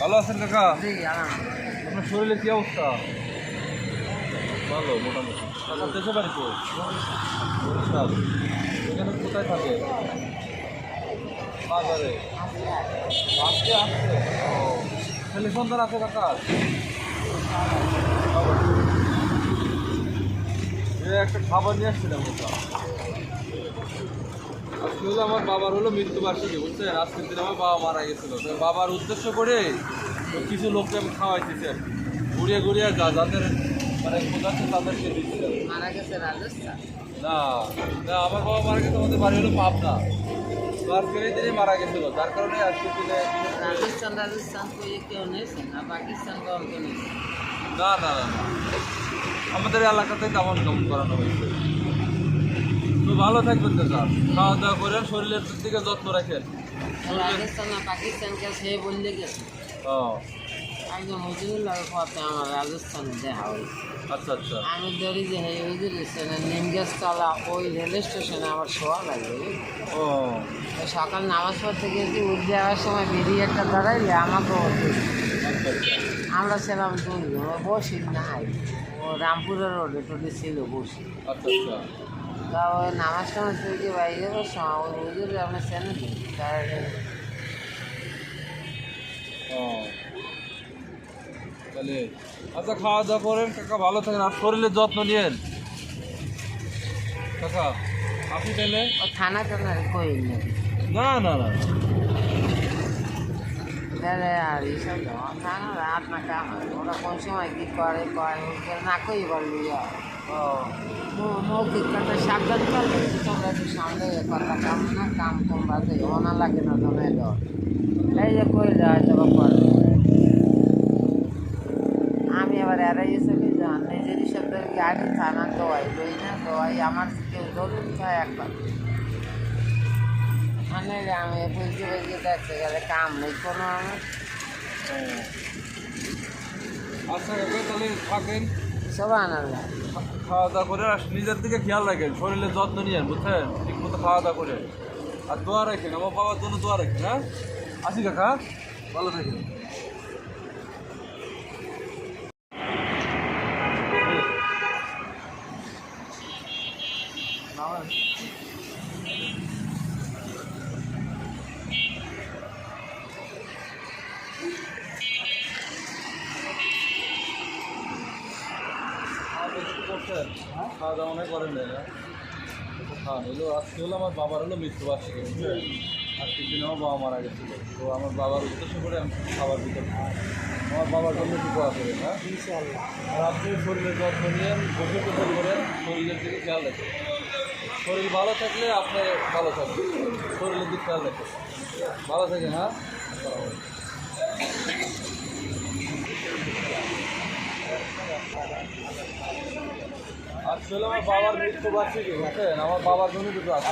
ভালো আছেন কাকা? আপনার শরীরের কি অবস্থা? ভালো মোটামুটি। আপনার দেশে বাড়ি তো এখানে কোথায় থাকে? বাজারে। ও ছেলে আছে কাকা? একটা খাবার নিয়ে আসছিলাম ওটা আজকে হলো আমার বাবার হলো মৃত্যুবার্ষিকী বুঝছেন? আজকের দিন আমার বাবা মারা গেছিল। বাবার উদ্দেশ্য করে কিছু লোককে আমি খাওয়াইতেছি আর কি। ঘুরিয়ে ঘুরিয়ে যা যাদের মানে কোথাচ্ছে তাদেরকে মারা গেছে রাজস্থান। না না আমার বাবা মারা গেছে আমাদের বাড়ি হলো পাবনা। তো আজকের এই দিনে মারা গেছিল যার কারণে আজকের দিনে রাজস্থান রাজস্থান তো কেউ না পাকিস্তান না। না। আমাদের এলাকাতে তেমন কেমন করানো হয়েছে। ভালো থাকবেন তো স্যার। খাওয়া দাওয়া করেন শরীরের দিকে যত্ন রাখেন। না পাকিস্তানকে সে বললে গেছে ও। পথে আমার রাজস্থানে দেখা হয়েছে। আচ্ছা আচ্ছা। আমি ধরি যে হে হুজুর নিমগাছ তলা ওই রেল স্টেশনে আমার শোয়া লাগবে। ও। সকাল নামাজ পড়তে গেছি উঠ যাওয়ার সময় বেরিয়ে একটা দাঁড়াইলে আমাকে আমরা ছিলাম দুজন বসি নাই। ও রামপুরের রোডে টোটে ছিল বসি। আচ্ছা আচ্ছা। তা ওই নামাজ টামাজ থেকে বাইরে বসে ওই হুজুর আপনার চেনে তাহলে আচ্ছা খাওয়া দাওয়া করেন। কাকা ভালো থাকেন। আর শরীরের যত্ন নিয়েন। কাকা আপনি তাহলে থানা টানা কই না না না। তাহলে আর এইসব যখন থানা রাত না হয় ওরা কোন সময় কী করে ওকে না কই বলবি ও, মৌখিক কথা সাবধান করলে তোমরা একটু সামনে কথা কাম না কাম কম বাজে ওনা লাগে না ধরে দাও এই যে কইলে হয়তো বা করে আমি আবার এড়াই এসে কি জান নিজেরই শব্দকে আগে থানা দোয়াই দই না দোয়াই আমার কেউ ধরুন খায় একবার মানে আমি বুঝতে বুঝতে দেখতে গেলে কাম নেই কোনো আমার। আচ্ছা কাকা তাহলে থাকেন। সব আনাল্লাহ খাওয়া দাওয়া করে আর নিজের দিকে খেয়াল রাখেন শরীরের যত্ন নিয়েন বুঝছেন? ঠিক মতো খাওয়া দাওয়া করে। আর দোয়া রাখেন আমার বাবার জন্য দোয়া রাখেন হ্যাঁ? আসি কাকা ভালো থাকেন। খাওয়া দাওয়া মনে করেন হ্যাঁ হলো আজকে হলো আমার বাবার হলো মৃত্যুবার্ষিকী। বুঝছেন আজকের দিন আমার বাবা মারা গেছিল। তো আমার বাবার উদ্দেশ্য করে আমি খাবার দিতে আমার বাবার জন্য একটু দোয়া করেন হ্যাঁ? আর আপনি শরীরের যত্ন নিয়েন বসে কোথাও করেন শরীরের দিকে খেয়াল রাখেন। শরীর ভালো থাকলে আপনি ভালো থাকবেন। শরীরের দিকে খেয়াল রাখেন ভালো থাকেন হ্যাঁ? আসলে আমার বাবার মৃত্যু বার্ষিকী বুঝছেন আমার বাবার জন্য দুটো আছে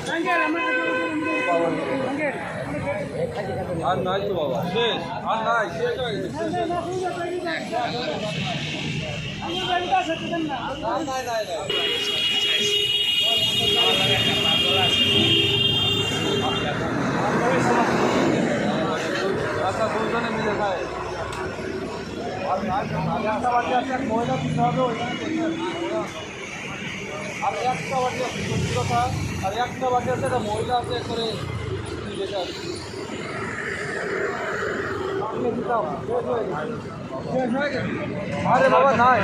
আর নাই তো বাবা শেষ আর নাই শেষ হয়ে গেছে। নাই, নাই, নাই, নাই। আচ্ছা দুজনে মিলে খায় আর বাটি আছে মহিলা দিতে হবে ওইখানে। আর একটা বাটি আছে সত্যি কথা। আর একটা বাটি আছে একটা মহিলা আছে করে যেটা শেষ হয়ে গেছে। আরে বাবা নাই।